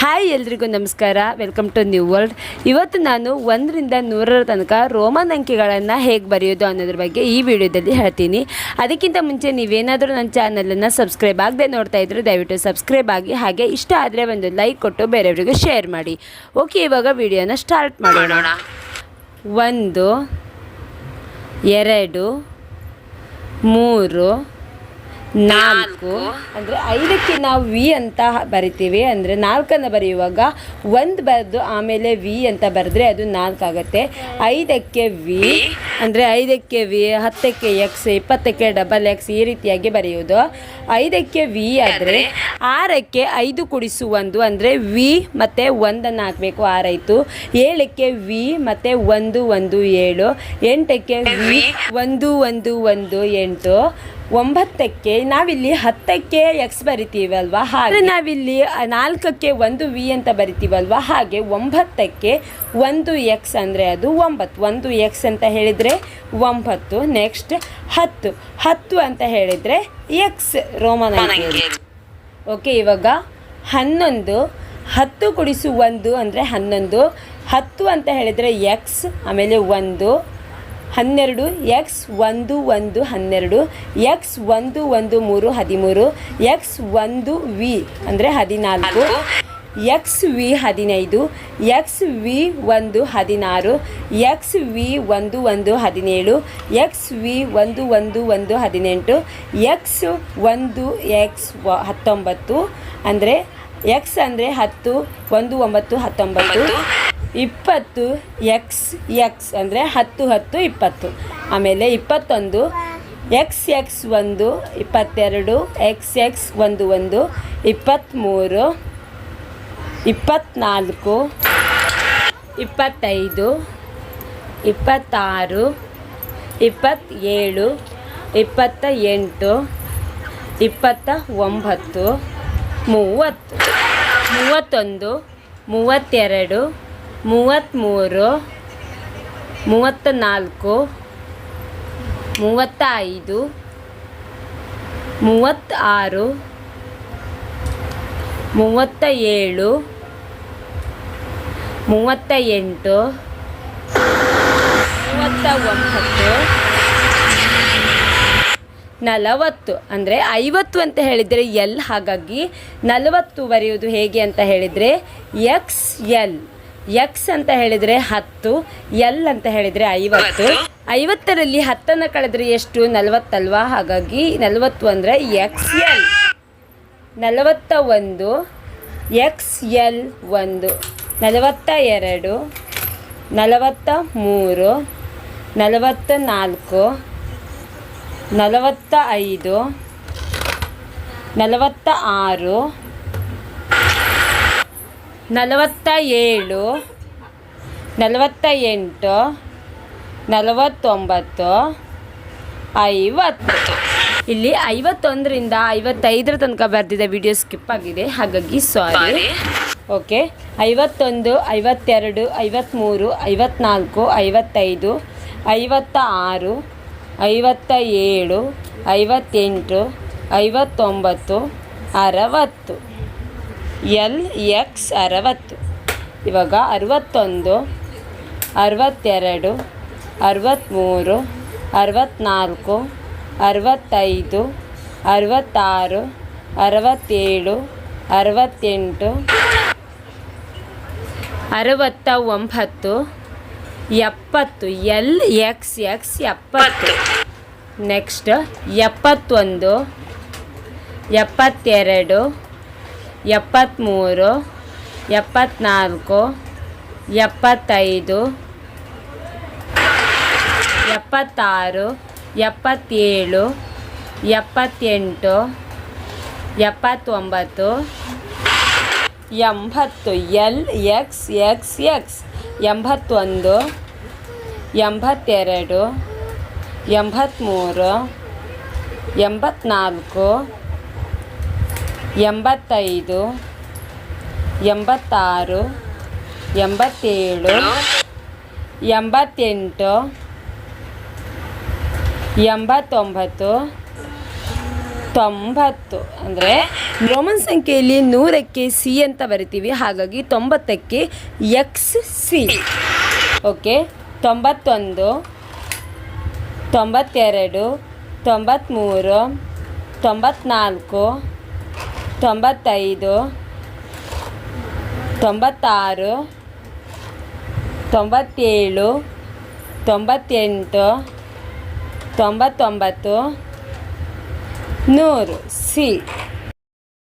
Hi ಎಲ್ರಿಗೂ ನಮಸ್ಕಾರ. Welcome to new world ಇವತ್ತು ನಾನು ಒಂದರಿಂದ ನೂರರ ತನಕ ರೋಮನ್ ಅಂಕಿಗಳನ್ನು ಹೇಗೆ ಬರೆಯೋದು ಅನ್ನೋದ್ರ ಬಗ್ಗೆ ಈ ವಿಡಿಯೋದಲ್ಲಿ ಹೇಳ್ತೀನಿ. ಅದಕ್ಕಿಂತ ಮುಂಚೆ ನೀವೇನಾದರೂ ನನ್ನ ಚಾನಲನ್ನು ಸಬ್ಸ್ಕ್ರೈಬ್ ಆಗದೆ ನೋಡ್ತಾ ಇದ್ದರೆ ದಯವಿಟ್ಟು ಸಬ್ಸ್ಕ್ರೈಬ್ ಆಗಿ, ಹಾಗೆ ಇಷ್ಟ ಆದರೆ ಒಂದು ಲೈಕ್ ಕೊಟ್ಟು ಬೇರೆಯವರಿಗೆ ಶೇರ್ ಮಾಡಿ. ಓಕೆ, ಇವಾಗ ವಿಡಿಯೋನ ಸ್ಟಾರ್ಟ್ ಮಾಡೋಣ. ಒಂದು, ಎರಡು, ಮೂರು ನಾಲ್ಕು. ಅಂದರೆ ಐದಕ್ಕೆ ನಾವು ವಿ ಅಂತ ಬರಿತೀವಿ. ಅಂದರೆ ನಾಲ್ಕನ್ನು ಬರೆಯುವಾಗ ಒಂದು ಬರೆದು ಆಮೇಲೆ ವಿ ಅಂತ ಬರೆದ್ರೆ ಅದು ನಾಲ್ಕು ಆಗುತ್ತೆ. ಐದಕ್ಕೆ ವಿ ಅಂದರೆ ಐದಕ್ಕೆ ವಿ ಹತ್ತಕ್ಕೆ ಎಕ್ಸ್ ಇಪ್ಪತ್ತಕ್ಕೆ ಡಬಲ್ ಎಕ್ಸ್ ಈ ರೀತಿಯಾಗಿ ಬರೆಯುವುದು. ಐದಕ್ಕೆ ವಿ ಆದರೆ ಆರಕ್ಕೆ ಐದು ಕುಡಿಸು ಒಂದು ಅಂದರೆ ವಿ ಮತ್ತು ಒಂದನ್ನು ಹಾಕಬೇಕು ಆರಾಯಿತು ಏಳಕ್ಕೆ ವಿ ಮತ್ತು ಒಂದು ಒಂದು ಏಳು. ಎಂಟಕ್ಕೆ ವಿ ಒಂದು ಒಂದು ಒಂದು ಎಂಟು. ಒಂಬತ್ತಕ್ಕೆ ನಾವಿಲ್ಲಿ ಹತ್ತಕ್ಕೆ ಎಕ್ಸ್ ಬರಿತೀವಲ್ವಾ ಹಾಗೆ. ನಾವಿಲ್ಲಿ ನಾಲ್ಕಕ್ಕೆ ಒಂದು ವಿ ಅಂತ ಬರಿತೀವಲ್ವಾ ಹಾಗೆ ಒಂಬತ್ತಕ್ಕೆ ಒಂದು ಎಕ್ಸ್ ಅಂದರೆ ಅದು ಒಂಬತ್ತು. ಒಂದು ಎಕ್ಸ್ ಅಂತ ಹೇಳಿದರೆ ಒಂಬತ್ತು ನೆಕ್ಸ್ಟ್ ಹತ್ತು. ಹತ್ತು ಅಂತ ಹೇಳಿದರೆ ಎಕ್ಸ್ ರೋಮನ್ ಅಂಕಿ ಓಕೆ ಇವಾಗ ಹನ್ನೊಂದು ಹತ್ತು ಕುಡಿಸು ಒಂದು ಅಂದರೆ ಹನ್ನೊಂದು. ಹತ್ತು ಅಂತ ಹೇಳಿದರೆ ಎಕ್ಸ್ ಆಮೇಲೆ ಒಂದು. ಹನ್ನೆರಡು ಎಕ್ಸ್ ಒಂದು ಒಂದು ಹನ್ನೆರಡು ಎಕ್ಸ್ ಒಂದು ಒಂದು ಮೂರು ಹದಿಮೂರು ಎಕ್ಸ್ ಒಂದು ವಿ ಅಂದರೆ ಹದಿನಾಲ್ಕು ಎಕ್ಸ್ ವಿ ಹದಿನೈದು ಎಕ್ಸ್ ವಿ ಒಂದು ಹದಿನಾರು ಎಕ್ಸ್ ವಿ ಒಂದು ಒಂದು ಹದಿನೇಳು ಎಕ್ಸ್ ವಿ ಒಂದು ಒಂದು ಒಂದು ಹದಿನೆಂಟು ಎಕ್ಸ್ ಒಂದು ಎಕ್ಸ್ ವ ಹತ್ತೊಂಬತ್ತು, ಅಂದರೆ ಎಕ್ಸ್ ಅಂದರೆ ಹತ್ತು, ಒಂದು ಒಂಬತ್ತು ಹತ್ತೊಂಬತ್ತು ಇಪ್ಪತ್ತು ಎಕ್ಸ್ ಎಕ್ಸ್ ಅಂದರೆ ಹತ್ತು ಹತ್ತು, ಇಪ್ಪತ್ತು. ಆಮೇಲೆ ಇಪ್ಪತ್ತೊಂದು ಎಕ್ಸ್ ಎಕ್ಸ್ ಒಂದು, ಇಪ್ಪತ್ತೆರಡು ಎಕ್ಸ್ ಎಕ್ಸ್ ಒಂದು ಒಂದು, ಇಪ್ಪತ್ತ್ಮೂರು, ಇಪ್ಪತ್ತ್ನಾಲ್ಕು, ಇಪ್ಪತ್ತೈದು, ಇಪ್ಪತ್ತಾರು, ಇಪ್ಪತ್ತೇಳು ಇಪ್ಪತ್ತ ಎಂಟು ಇಪ್ಪತ್ತ ಒಂಬತ್ತು ಮೂವತ್ತು. ಮೂವತ್ತೊಂದು, ಮೂವತ್ತೆರಡು ಮೂವತ್ತ್ಮೂರು ಮೂವತ್ತ ನಾಲ್ಕು ಮೂವತ್ತ ಐದು ಮೂವತ್ತಾರು ಮೂವತ್ತ ಏಳು ಮೂವತ್ತ ಎಂಟು ಮೂವತ್ತ ಒಂಬತ್ತು ನಲವತ್ತು. ಅಂದರೆ ಐವತ್ತು ಅಂತ ಹೇಳಿದರೆ ಎಲ್ ಹಾಗಾಗಿ ನಲವತ್ತು ಬರೆಯುವುದು ಹೇಗೆ ಅಂತ ಹೇಳಿದರೆ ಎಕ್ಸ್ ಎಲ್. ಎಕ್ಸ್ ಅಂತ ಹೇಳಿದರೆ ಹತ್ತು ಎಲ್ ಅಂತ ಹೇಳಿದರೆ ಐವತ್ತು. ಐವತ್ತರಲ್ಲಿ ಹತ್ತನ್ನು ಕಳೆದ್ರೆ ಎಷ್ಟು? ನಲವತ್ತಲ್ವಾ? ಹಾಗಾಗಿ ನಲವತ್ತು ಅಂದರೆ ಎಕ್ಸ್ ಎಲ್ ನಲವತ್ತ ಒಂದು ಎಕ್ಸ್ ಎಲ್ ಒಂದು. ನಲವತ್ತ ಎರಡು, ನಲವತ್ತ ಮೂರು, ನಲವತ್ತ ನಾಲ್ಕು, ನಲವತ್ತ ಐದು, ನಲವತ್ತ ಆರು ನಲವತ್ತ ಏಳು ನಲವತ್ತ ಎಂಟು ನಲವತ್ತೊಂಬತ್ತು ಐವತ್ತು. ಇಲ್ಲಿ ಐವತ್ತೊಂದರಿಂದ ಐವತ್ತೈದರ ತನಕ ಬರೆದಿದ್ದ ವಿಡಿಯೋ ಸ್ಕಿಪ್ ಆಗಿದೆ ಹಾಗಾಗಿ ಸಾರಿ ಓಕೆ ಐವತ್ತೊಂದು ಐವತ್ತೆರಡು ಐವತ್ತ್ಮೂರು ಐವತ್ನಾಲ್ಕು ಐವತ್ತೈದು ಐವತ್ತ ಆರು ಐವತ್ತ ಏಳು ಐವತ್ತೆಂಟು ಐವತ್ತೊಂಬತ್ತು ಅರವತ್ತು. ಎಲ್ ಎಕ್ಸ್ ಅರವತ್ತು. ಇವಾಗ ಅರವತ್ತೊಂದು, ಅರವತ್ತೆರಡು, ಅರವತ್ತ್ಮೂರು, ಅರವತ್ತ್ನಾಲ್ಕು, ಅರವತ್ತೈದು, ಅರವತ್ತಾರು, ಅರವತ್ತೇಳು, ಅರವತ್ತೆಂಟು ಅರವತ್ತ ಒಂಬತ್ತು ಎಪ್ಪತ್ತು. ಎಲ್ ಎಕ್ಸ್ ಎಕ್ಸ್ ಎಪ್ಪತ್ತು. ನೆಕ್ಸ್ಟ್ ಎಪ್ಪತ್ತೊಂದು, ಎಪ್ಪತ್ತೆರಡು ಎಪ್ಪತ್ತ್ಮೂರು ಎಪ್ಪತ್ತ್ನಾಲ್ಕು ಎಪ್ಪತ್ತೈದು, ಎಪ್ಪತ್ತಾರು, ಎಪ್ಪತ್ತೇಳು, ಎಪ್ಪತ್ತೆಂಟು, ಎಪ್ಪತ್ತೊಂಬತ್ತು, ಎಂಬತ್ತು ಎಲ್ ಎಕ್ಸ್ ಎಕ್ಸ್ ಎಕ್ಸ್ ಎಂಬತ್ತೊಂದು, ಎಂಬತ್ತೆರಡು, ಎಂಬತ್ತ್ಮೂರು ಎಂಬತ್ನಾಲ್ಕು ಎಂಬತ್ತೈದು, ಎಂಬತ್ತಾರು, ಎಂಬತ್ತೇಳು, ಎಂಬತ್ತೆಂಟು, ಎಂಬತ್ತೊಂಬತ್ತು, ತೊಂಬತ್ತು. ಅಂದರೆ ರೋಮನ್ ಸಂಖ್ಯೆಯಲ್ಲಿ ನೂರಕ್ಕೆ ಸಿ ಅಂತ ಬರಿತೀವಿ. ಹಾಗಾಗಿ ತೊಂಬತ್ತಕ್ಕೆ ಎಕ್ಸ್, ಸಿ. ಓಕೆ, ತೊಂಬತ್ತೊಂದು, ತೊಂಬತ್ತೆರಡು, ತೊಂಬತ್ತ್ಮೂರು ತೊಂಬತ್ನಾಲ್ಕು ತೊಂಬತ್ತೈದು ತೊಂಬತ್ತಾರು ತೊಂಬತ್ತೇಳು ತೊಂಬತ್ತೆಂಟು ತೊಂಬತ್ತೊಂಬತ್ತು ನೂರು. ಸಿ.